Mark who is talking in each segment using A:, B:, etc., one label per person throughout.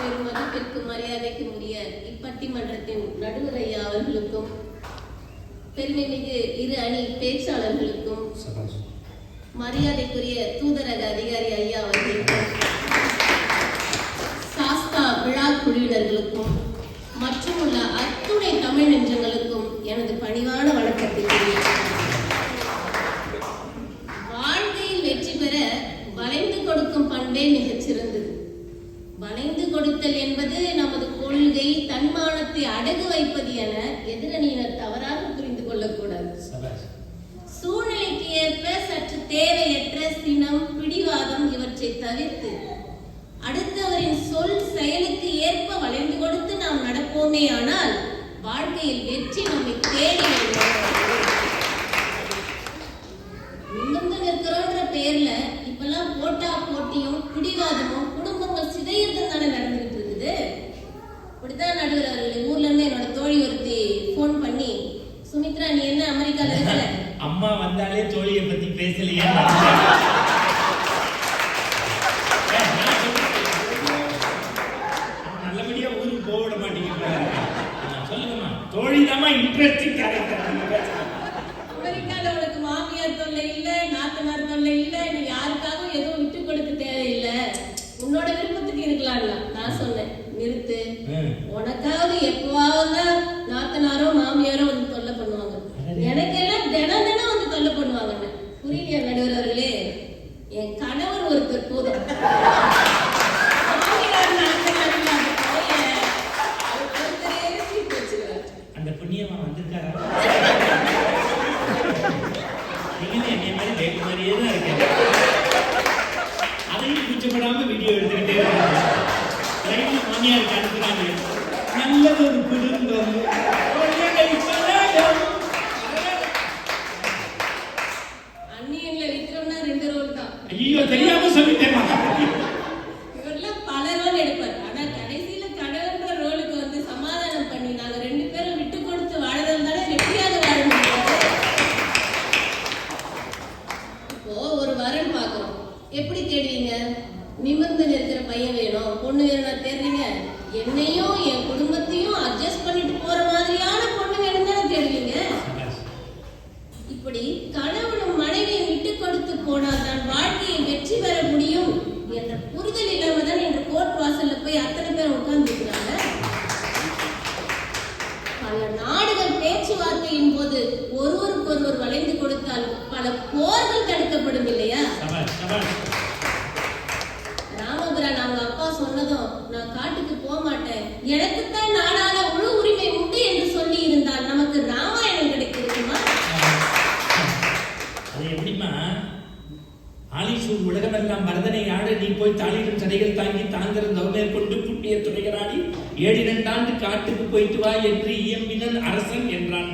A: பெரும் மதிப்பிற்கு மரியாதைக்கு உரிய இப்பட்டிமன்றத்தின் நடுவர் ஐயா அவர்களுக்கும் பெருமைமிகு இரு அணி பேச்சாளர்களுக்கும் மரியாதைக்குரிய தூதரக அதிகாரி ஐயா அவர்களுக்கும் சாஸ்தா விழா குழுவினர்களுக்கும் மற்றும் உள்ள அத்துணை தமிழ் நெஞ்சங்களுக்கும் எனது பணிவான வணக்கத்தை வாழ்க்கையில் வெற்றி பெற வளைந்து கொடுக்கும் பண்பே மிகச்சிறந்த வளைந்து கொடுத்தல் என்பது நமது கொள்கை தன்மானத்தை அடகு வைப்பது என எதிரணியினர் தவறாக புரிந்து கொள்ளக்கூடாது சூழ்நிலைக்கு ஏற்ப சற்று தேவையற்ற சினம் பிடிவாதம் இவற்றை தவிர்த்து அடுத்தவரின் சொல் செயலுக்கு ஏற்ப வளைந்து கொடுத்து நாம் நடப்போமே ஆனால் வாழ்க்கையில் வெற்றி நம்மை தேடி. நிமிர்ந்து நிற்கிறோன்ற பேர்ல இப்பெல்லாம் போட்டா போட்டியும் பிடிவாதமும் நடுவர் அவர்கள் ஊர்ல இருந்து என்னோட தோழி ஒருத்தி ஃபோன் பண்ணி சுமித்ரா நீ என்ன அமெரிக்கால இருக்கல?
B: அம்மா வந்தாலே தோழியை பத்தி பேசலையே. நல்லபடியா ஊருக்கு போக விட மாட்டேங்கிறாங்க. சொல்லுங்கம்மா. தோழி தாமா இன்ட்ரெஸ்டிங் கேரக்டர்
A: அமெரிக்கால உனக்கு மாமியார் தொல்லை இல்ல நாத்தனார் தொல்லை இல்ல நீ யாருக்காகவும் எதுவும் விட்டு கொடுக்க தேவையில்லை. உன்னோட விருப்பத்துக்கு இருக்கலாம்ல நான் சொன்னேன். நிறுத்து. உனக்காவது எப்பவாவது நாத்தனாரோ மாமியாரோ வந்து தொல்லை பண்ணுவாங்க எனக்கெல்லாம் தினம் தினம் வந்து தொல்லை பண்ணுவாங்க புரியலையா நடுவர் அவர்களே என் கணவர் ஒருத்தர் போதும் மாமியார் நாத்தனார் இல்லாத கதைய அவர் ஒருத்தரே தீர்த்து வச்சிருவாரு.
B: அந்த புண்ணியமா வந்திருக்காரா நீங்களும் என்னைய மாதிரி வேட்டு மாதிரியே தான் இருக்கீங்க அதையும் கூச்சப்படாம வீடியோ எடுத்துக்கிட்டே இருக்காங்க லைட்ல மாமியாருக்கு அனுப்புறாங்க நல்லது ஒரு குடும்பம் கொள்ளையை பலரும்.
A: அந்நியன்ல விக்ரம்னா ரெண்டு ரோல் தான்
B: ஐயோ தெரியாம சொல்லிட்டேன்
A: இவரெல்லாம் பல ரோல் எடுப்பார் ஆனா கடைசியில கடவுள்ன்ற ரோலுக்கு வந்து சமாதானம் பண்ணி நாங்க ரெண்டு பேரும் விட்டு கொடுத்து வாழறது தானே வெற்றியாக வாழ முடியாது இப்போ ஒரு வரன் பார்க்கறோம் எப்படி தேடுவீங்க நிமிர்ந்து நிற்கிற பையன் வேணும் பொண்ணு வேணும் தேடுறீங்க என்னையும் என் குடும்பத்தையும் அட்ஜஸ்ட் பண்ணிட்டு போற மாதிரியான பொண்ணு வேணும் தானே தேடுவீங்க? இப்படி கணவனும் மனைவியை விட்டு கொடுத்து போனால் தான் வாழ்க்கையை வெற்றி பெற முடியும் என்ற புரிதல் இல்லாம தான் இன்று கோர்ட் வாசல்ல போய் அத்தனை பேர் உட்கார்ந்துருக்கிறாங்க. பல நாடுகள் பேச்சுவார்த்தையின் போது ஒருவருக்கொருவர் வளைந்து கொடுத்தால் பல போர்கள் தடுக்கப்படும் இல்லையா? சொன்னதும் நான் காட்டுக்கு போக மாட்டேன் எனக்குத்தான் நாடான முழு உரிமை உண்டு என்று சொல்லி இருந்தால் நமக்கு ராமாயணம் கிடைத்திருக்குமா?
B: அது எப்படிமா ஆலிசூர் உலகமெல்லாம் பரதனை ஆட நீ போய் தாளிடும் தடைகள் தாங்கி தாங்கிற மேற்கொண்டு புட்டிய ஏழு ஏழிரண்டாண்டு காட்டுக்கு போயிட்டு வா என்று இயம்பினன் அரசன் என்றான்.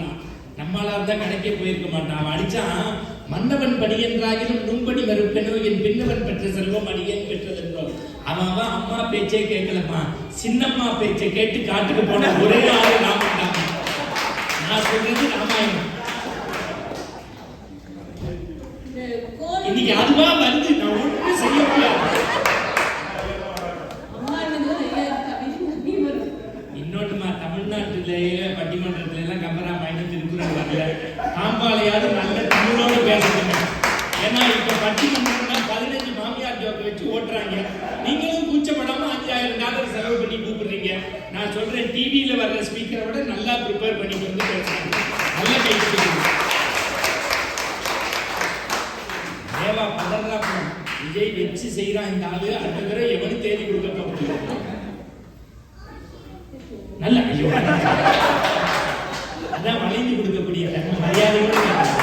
B: நம்மளால் தான் கணக்கே போயிருக்க மாட்டான். அவன் அடிச்சான் மன்னவன் படி என்றாகிலும் நும்படி மறுப்பெனோ என் பின்னவன் பெற்ற செல்வம் அடியேன் பெற்றதென்றோ அவன் அவன் அம்மா பேச்சே கேட்கலம்மா. சின்னம்மா பேச்சை கேட்டு காட்டுக்கு போன ஒரே ஆளு தான். நான் சொல்றது ராமாயணம். இன்னைக்கு அதுவா வருது. நான் ஒண்ணும் செய்ய நான் டிவியில வர்ற ஸ்பீக்கரை விட நல்லா ப்ரிப்பேர் பண்ணிட்டு வந்து பேசுறாங்க. நல்ல கை தேவா பதறா விஜய் வச்சு செய்யறான் இந்த ஆளு. அடுத்த தடவை எவனும் தேதி கொடுக்க முடியும் நல்ல ஐயோ அதான் வளைந்து கொடுக்கக்கூடிய மரியாதை மரியாதையோட கேட்கணும்.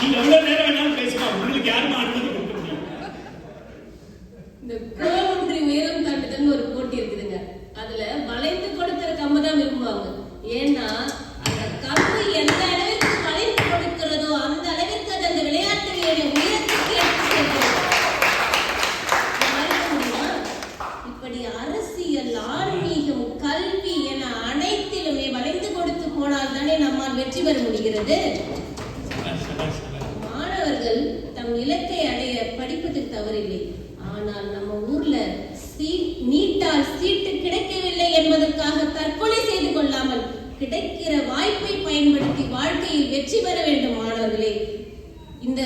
B: நீங்க எவ்வளவு நேரம் வேணாலும் பேசலாம் உங்களுக்கு யாரும் அனுமதி கொடுக்க முடியும்
A: இந்த கோலொன்றி உயரம் தாண்டுதல்னு ஒரு போட்டி இருக்குதுங்க அதுல வளைந்து கொடுக்கிற கம்பை தான் விரும்புவாங்க ஏன்னா அந்த கம்பு எந்த அளவிற்கு வளைந்து கொடுக்கிறதோ அந்த அளவிற்கு அது அந்த விளையாட்டு வீரனை உயரத்துக்கு எடுத்து செல்லும். மறக்க முடியுமா? இப்படி அரசியல் ஆன்மீகம் கல்வி என அனைத்திலுமே வளைந்து கொடுத்து போனால் தானே பெற முடிகிறது. மாணவர்கள் தம் இலக்கை அடைய படிப்பதில் தவறில்லை. ஆனால் நம்ம ஊர்ல நீட்டால் சீட்டு கிடைக்க என்பதற்காக தற்கொலை செய்து கொள்ளாமல் கிடைக்கிற வாய்ப்பை பயன்படுத்தி வாழ்க்கையில் வெற்றி பெற வேண்டும் மாணவர்களே. இந்த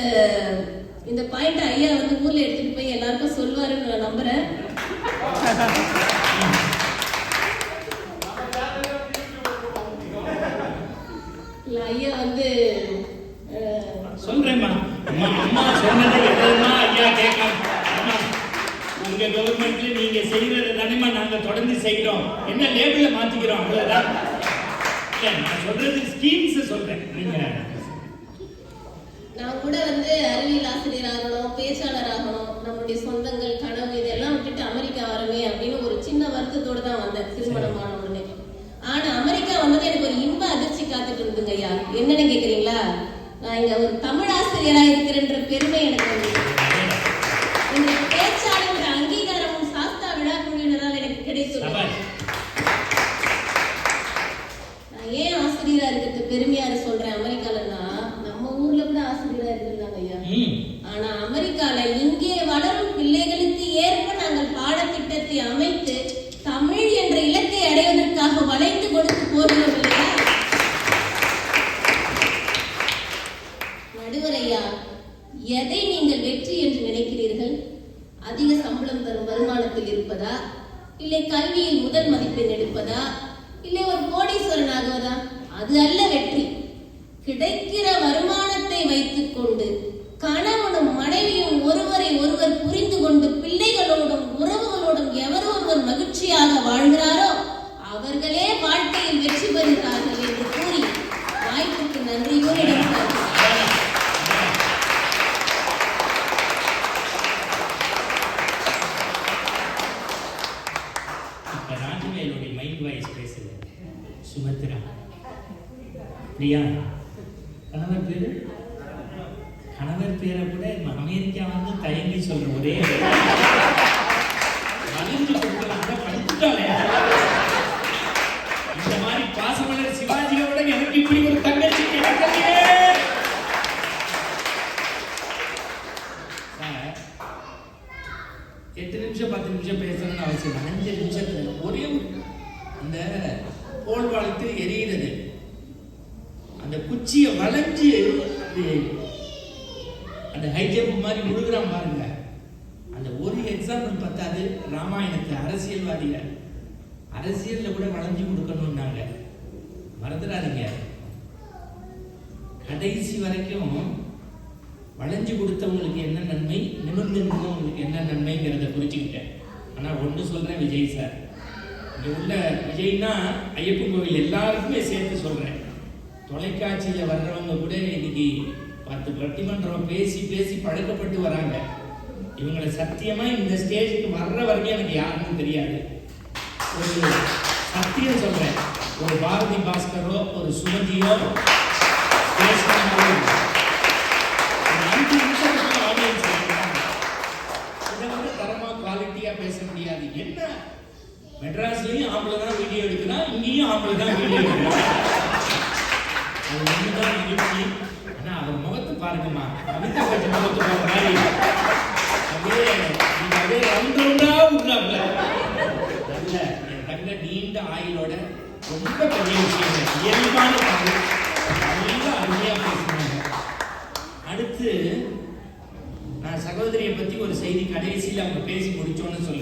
A: இந்த பாயிண்ட் ஐயா வந்து ஊர்ல எடுத்துட்டு போய் எல்லாருக்கும் சொல்லுவாருன்னு நான் நம்புறேன். இல்ல ஐயா வந்து அஹ்,
B: சொல்றேம்மா. அம்மா அம்மா சொன்னதை எதுவுமா ஐயா கேட்காம அம்மா உங்க கவர்மெண்ட்ல நீங்க செய்யறது தானேம்மா நாங்க தொடர்ந்து செய்யறோம் என்ன லேபிள மாத்திக்கிறோம்? அவ்வளவுதான். இல்ல நான் சொல்றது ஸ்கீம்ஸ் சொல்றேன். நீங்க
A: நான் கூட வந்து அறிவியல் ஆசிரியர் ஆகணும் பேச்சாளர் ஆகணும். நம்மளுடைய சொந்தங்கள் கனவு இதெல்லாம் விட்டுட்டு அமெரிக்கா வரமே அப்படின்னு ஒரு சின்ன வருத்தத்தோட தான் வந்தேன் திருமணம் ஆன உடனே. ஆனா அமெரிக்கா வந்தது எனக்கு ஒரு இன்ப அதிர்ச்சி காத்துட்டு இருந்துங்க ஐயா என்னன்னு கேக்குறீங்களா? நான் இங்க ஒரு தமிழ் ஆசிரியரா இருக்கிறேன்ற பெருமை எனக்கு வந்தது இந்த பேச்சாளர் அங்கீகாரமும் சாஸ்தா விழா குழுவினரால் எனக்கு கிடைத்தது
B: சபாஷ்
A: நான் ஏன் ஆசிரியரா இருக்கிறது பெருமையா சொல்றேன் அமெரிக்காலன்னா நம்ம ஊர்ல கூட ஆசிரியரா இருந்திருக்காங்க ஐயா
B: ம்
A: ஆனா அமெரிக்கால இங்கே வளரும் பிள்ளைகளுக்கு ஏற்ப நாங்கள் பாடத்திட்டத்தை அமைத்து தமிழ் என்ற இலக்கை அடைவதற்காக வளைந்து கொடுத்து போகிறோம் இல்லையா நடுவரையா எதை நீங்கள் வெற்றி என்று நினைக்கிறீர்கள் அதிக சம்பளம் தரும் இருப்பதா? இல்லை கல்வியில் முதல் மதிப்பெண் எடுப்பதா? இல்லை ஒரு கோடீஸ்வரன் ஆகுவதா அது அல்ல வெற்றி. கிடைக்கிற வருமானத்தை வைத்துக் கொண்டு கணவனும் மனைவியும் ஒருவரை ஒருவர் புரிந்து கொண்டு பிள்ளைகளோடும் உறவுகளோடும் எவர் ஒருவர் மகிழ்ச்சியாக வாழ்கிறாரோ அவர்களே வாழ்க்கையில் வெற்றி
B: பெறுகிறார். சுமத்ரா. பிரியா. கணவர் பேரு? கணவர் பேரை கூட அமெரிக்கா வந்து தயங்கி சொல்ற ஒரே வலிஞ்சு இந்த மாதிரி பாசமலர் சிவாஜியோட எனக்கு இப்படி ஒரு தங்கச்சி கிடைக்கலையே சார், எட்டு நிமிஷம் பத்து நிமிஷம் பேசணும்னு அவசியம் இல்லை. அஞ்சு நிமிஷத்துல ஒரே ஒரு அந்த போல் வாழ்த்து எரியிறது அந்த குச்சியை வளைஞ்சி அந்த ஹை ஜம்ப் மாதிரி முழுகிறான் பாருங்க. அந்த ஒரு எக்ஸாம்பிள் பத்தாது. ராமாயணத்தை அரசியல்வாதிகள். அரசியல்ல கூட வளைஞ்சு கொடுக்கணும்னாங்க. மறந்துடாதீங்க. கடைசி வரைக்கும் வளைஞ்சு கொடுத்தவங்களுக்கு என்ன நன்மை நிமிர்ந்து நின்றவங்களுக்கு என்ன நன்மைங்கிறத புரிஞ்சுக்கிட்டேன் ஆனால் ஒன்று சொல்கிறேன் விஜய் சார். இங்கே உள்ள விஜய்னா ஐயப்பன் கோவில் எல்லாருக்குமே சேர்த்து சொல்கிறேன் தொலைக்காட்சியில் வர்றவங்க கூட இன்னைக்கு பத்து பட்டிமன்றம் பேசி பேசி பழக்கப்பட்டு வராங்க. இவங்களை சத்தியமா இந்த ஸ்டேஜுக்கு வர்ற வரைக்கும் எனக்கு யாருன்னு தெரியாது. ஒரு சத்தியம் சொல்றேன். ஒரு பாரதி பாஸ்கரோ ஒரு சுமதியோ இதை வந்து பேச முடியாது. என்ன? மெட்ராஸ்லயும் ஆம்பளை தான் வீடியோ எடுக்கிறான் இங்கேயும் ஆம்பளை தான் வீடியோ எடுக்கிறான் அது ஒண்ணுதான் நிகழ்ச்சி முகத்தை பாருங்கம்மா அமிதா பச்சன் முகத்தை பார்த்த மாதிரி அப்படியே அப்படியே நல்ல என் தங்க நீண்ட ஆயுளோட ரொம்ப பெரிய விஷயம் இயல்பான தமிழ் நல்லா பேசுனாங்க அடுத்து நான் சகோதரியை பத்தி ஒரு செய்தி கடைசியில் அவங்க பேசி முடிச்சோன்னு சொல்லுவேன்